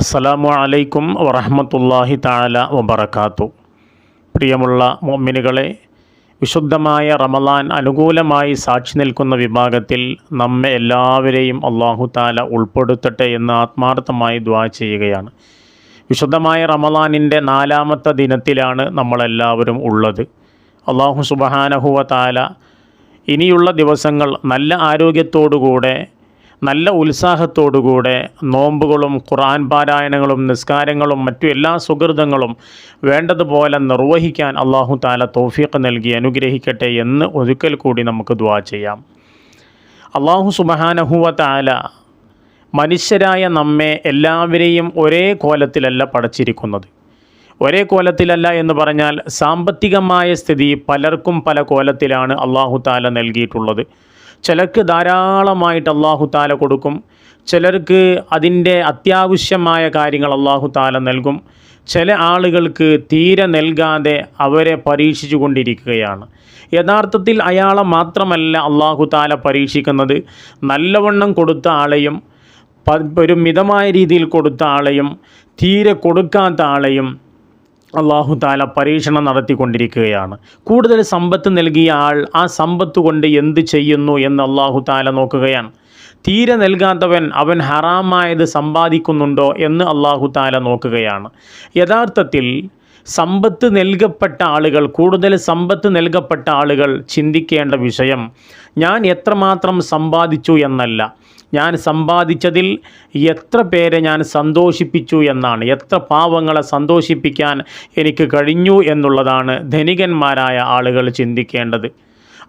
അസ്സലാമു അലൈക്കും വറഹമത്തല്ലാഹി താല വബർക്കാത്തു പ്രിയമുള്ള മോമിനുകളെ വിശുദ്ധമായ റമലാൻ അനുകൂലമായി സാക്ഷി നിൽക്കുന്ന വിഭാഗത്തിൽ നമ്മെ എല്ലാവരെയും അള്ളാഹു താല ഉൾപ്പെടുത്തട്ടെ എന്ന് ആത്മാർത്ഥമായി ദ്വാ ചെയ്യുകയാണ്. വിശുദ്ധമായ റമലാനിന്റെ നാലാമത്തെ ദിനത്തിലാണ് നമ്മളെല്ലാവരും ഉള്ളത്. അള്ളാഹു സുബഹാനഹുവ താല ഇനിയുള്ള ദിവസങ്ങൾ നല്ല ആരോഗ്യത്തോടുകൂടെ നല്ല ഉത്സാഹത്തോടുകൂടെ നോമ്പുകളും ഖുർആൻ പാരായണങ്ങളും നിസ്കാരങ്ങളും മറ്റു എല്ലാ സുഹൃതങ്ങളും വേണ്ടതുപോലെ നിർവഹിക്കാൻ അള്ളാഹു താല തോഫീഖ് നൽകി അനുഗ്രഹിക്കട്ടെ എന്ന് ഒരിക്കൽ കൂടി നമുക്ക് ദ്വാ ചെയ്യാം. അള്ളാഹു സുബഹാനഹുവ താല മനുഷ്യരായ നമ്മെ എല്ലാവരെയും ഒരേ കോലത്തിലല്ല പടച്ചിരിക്കുന്നത്. ഒരേ കോലത്തിലല്ല എന്ന് പറഞ്ഞാൽ സാമ്പത്തികമായ സ്ഥിതി പലർക്കും പല കോലത്തിലാണ് അള്ളാഹു താല നൽകിയിട്ടുള്ളത്. ചിലർക്ക് ധാരാളമായിട്ട് അള്ളാഹു താല കൊടുക്കും. ചിലർക്ക് അതിന്റെ അത്യാവശ്യമായ കാര്യങ്ങൾ അള്ളാഹു താല നൽകും. ചില ആളുകൾക്ക് തീരെ നൽകാതെ അവരെ പരീക്ഷിച്ചു കൊണ്ടിരിക്കുകയാണ്. യഥാർത്ഥത്തിൽ അയാളെ മാത്രമല്ല അള്ളാഹു താല പരീക്ഷിക്കുന്നത്. നല്ലവണ്ണം കൊടുത്ത ആളെയും ഒരു മിതമായ രീതിയിൽ കൊടുത്ത ആളെയും തീരെ കൊടുക്കാത്ത ആളെയും അള്ളാഹു താല പരീക്ഷണം നടത്തിക്കൊണ്ടിരിക്കുകയാണ്. കൂടുതൽ സമ്പത്ത് നൽകിയ ആൾ ആ സമ്പത്ത് കൊണ്ട് എന്ത് ചെയ്യുന്നു എന്ന് അള്ളാഹു താല നോക്കുകയാണ്. തീരെ നൽകാത്തവൻ അവൻ ഹറാമായത് സമ്പാദിക്കുന്നുണ്ടോ എന്ന് അള്ളാഹു താല നോക്കുകയാണ്. യഥാർത്ഥത്തിൽ സമ്പത്ത് നൽകപ്പെട്ട ആളുകൾ കൂടുതൽ സമ്പത്ത് നൽകപ്പെട്ട ആളുകൾ ചിന്തിക്കേണ്ട വിഷയം ഞാൻ എത്രമാത്രം സമ്പാദിച്ചു എന്നല്ല. ഞാൻ സമ്പാദിച്ചതിൽ എത്ര പേരെ ഞാൻ സന്തോഷിപ്പിച്ചു എന്നാണ് എത്ര പാവങ്ങളെ സന്തോഷിപ്പിക്കാൻ എനിക്ക് കഴിഞ്ഞു എന്നുള്ളതാണ് ധനികന്മാരായ ആളുകൾ ചിന്തിക്കേണ്ടത്.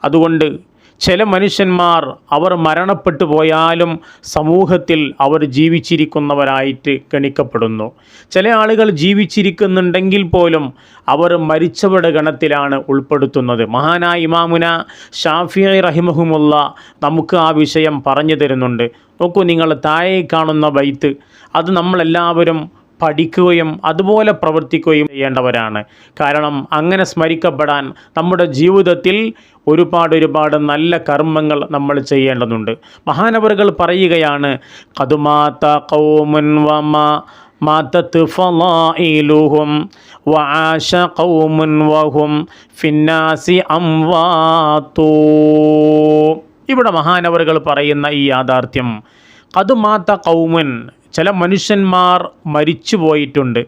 അതുകൊണ്ട് ചില മനുഷ്യന്മാർ അവർ മരണപ്പെട്ടു പോയാലും സമൂഹത്തിൽ അവർ ജീവിച്ചിരിക്കുന്നവരായിട്ട് ഗണിക്കപ്പെടുന്നു. ചില ആളുകൾ ജീവിച്ചിരിക്കുന്നുണ്ടെങ്കിൽ പോലും അവർ മരിച്ചവരുടെ ഗണത്തിലാണ് ഉൾപ്പെടുത്തുന്നത്. മഹാനായ ഇമാമുന ഷാഫി റഹിമഹുമുള്ള നമുക്ക് ആ വിഷയം പറഞ്ഞു തരുന്നുണ്ട്. നോക്കൂ നിങ്ങൾ താഴെ കാണുന്ന ബൈത്ത് അത് നമ്മളെല്ലാവരും പഠിക്കുകയും അതുപോലെ പ്രവർത്തിക്കുകയും ചെയ്യേണ്ടവരാണ്. കാരണം അങ്ങനെ സ്മരിക്കപ്പെടാൻ നമ്മുടെ ജീവിതത്തിൽ ഒരുപാട് ഒരുപാട് നല്ല കർമ്മങ്ങൾ നമ്മൾ ചെയ്യേണ്ടതുണ്ട്. മഹാനവറുകൾ പറയുകയാണ് കതുമാത്ത കൗമുൻ വമ മാത്തത്ത് ഫലായിലുഹും വആശ ഖൗമുൻ വഹും ഫിന്നാസി അംവാത്തൂ ഇവിടെ മഹാനവറുകൾ പറയുന്ന ഈ യാഥാർത്ഥ്യം കതുമാത്ത കൗമുൻ ചില മനുഷ്യന്മാർ മരിച്ചു പോയിട്ടുണ്ട്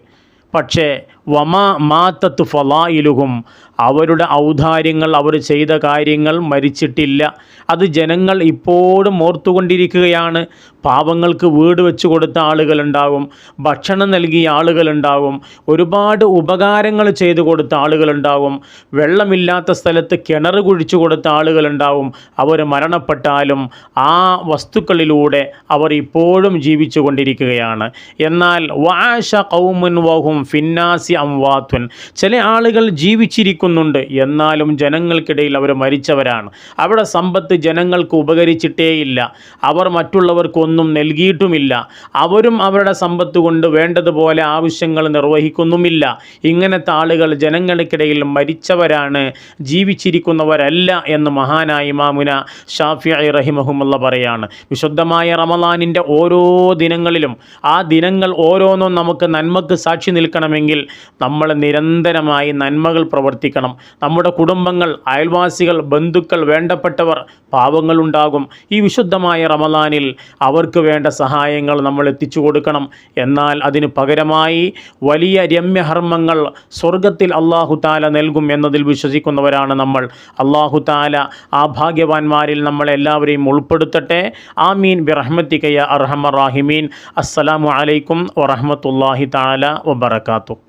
പക്ഷേ വമാ മാത്തത്ത് ഫലായിലുഹും. അവരുടെ ഔദാര്യങ്ങൾ അവർ ചെയ്ത കാര്യങ്ങൾ മരിച്ചിട്ടില്ല. അത് ജനങ്ങൾ ഇപ്പോഴും ഓർത്തുകൊണ്ടിരിക്കുകയാണ്. പാവങ്ങൾക്ക് വീട് വെച്ച് കൊടുത്ത ആളുകളുണ്ടാവും ഭക്ഷണം നൽകിയ ആളുകളുണ്ടാവും ഒരുപാട് ഉപകാരങ്ങൾ ചെയ്തു കൊടുത്ത ആളുകളുണ്ടാവും വെള്ളമില്ലാത്ത സ്ഥലത്ത് കിണർ കുഴിച്ചു കൊടുത്ത ആളുകളുണ്ടാവും അവർ മരണപ്പെട്ടാലും ആ വസ്തുക്കളിലൂടെ അവർ ഇപ്പോഴും ജീവിച്ചു കൊണ്ടിരിക്കുകയാണ് എന്നാൽ വാഷ കൗമുൻ വഹും ഫിന്നാസി അംവാത്വൻ ചില ആളുകൾ ജീവിച്ചിരിക്കുന്നുണ്ട്. എന്നാലും ജനങ്ങൾക്കിടയിൽ അവർ മരിച്ചവരാണ്. അവിടെ സമ്പത്ത് ജനങ്ങൾക്ക് ഉപകരിച്ചിട്ടേയില്ല. അവർ മറ്റുള്ളവർക്കൊന്നും നൽകിയിട്ടുമില്ല. അവരും അവരുടെ സമ്പത്ത് കൊണ്ട് വേണ്ടതുപോലെ ആവശ്യങ്ങൾ നിർവഹിക്കുന്നുമില്ല. ഇങ്ങനത്തെ ആളുകൾ ജനങ്ങൾക്കിടയിൽ മരിച്ചവരാണ്. ജീവിച്ചിരിക്കുന്നവരല്ല എന്ന് മഹാനായ ഇമാമുന ഷാഫി റഹിമഹുമുള്ള പറയാണ്. വിശുദ്ധമായ റമലാനിന്റെ ഓരോ ദിനങ്ങളിലും ആ ദിനങ്ങൾ ഓരോന്നും നമുക്ക് നന്മക്ക് സാക്ഷി നിൽക്കണമെങ്കിൽ നമ്മൾ നിരന്തരമായി നന്മകൾ പ്രവർത്തിക്കണം. നമ്മുടെ കുടുംബങ്ങൾ അയൽവാസികൾ ബന്ധുക്കൾ വേണ്ടപ്പെട്ടവർ പാവങ്ങളുണ്ടാകും ഈ വിശുദ്ധമായ റമദാനിൽ അവർക്ക് വേണ്ട സഹായങ്ങൾ നമ്മൾ എത്തിച്ചു കൊടുക്കണം. എന്നാൽ അതിന് പകരമായി വലിയ രമ്യഹർമ്മങ്ങൾ സ്വർഗത്തിൽ അള്ളാഹു താല നൽകും എന്നതിൽ വിശ്വസിക്കുന്നവരാണ് നമ്മൾ. അള്ളാഹു താല ആ ഭാഗ്യവാന്മാരിൽ നമ്മളെല്ലാവരെയും ഉൾപ്പെടുത്തട്ടെ. ആമീൻ. ബിറഹ്മത്തിക്കയ അർഹമ റാഹിമീൻ. അസ്സലാമു അലൈക്കും വറഹമത്തല്ലാഹി താല വബർക്കാത്തു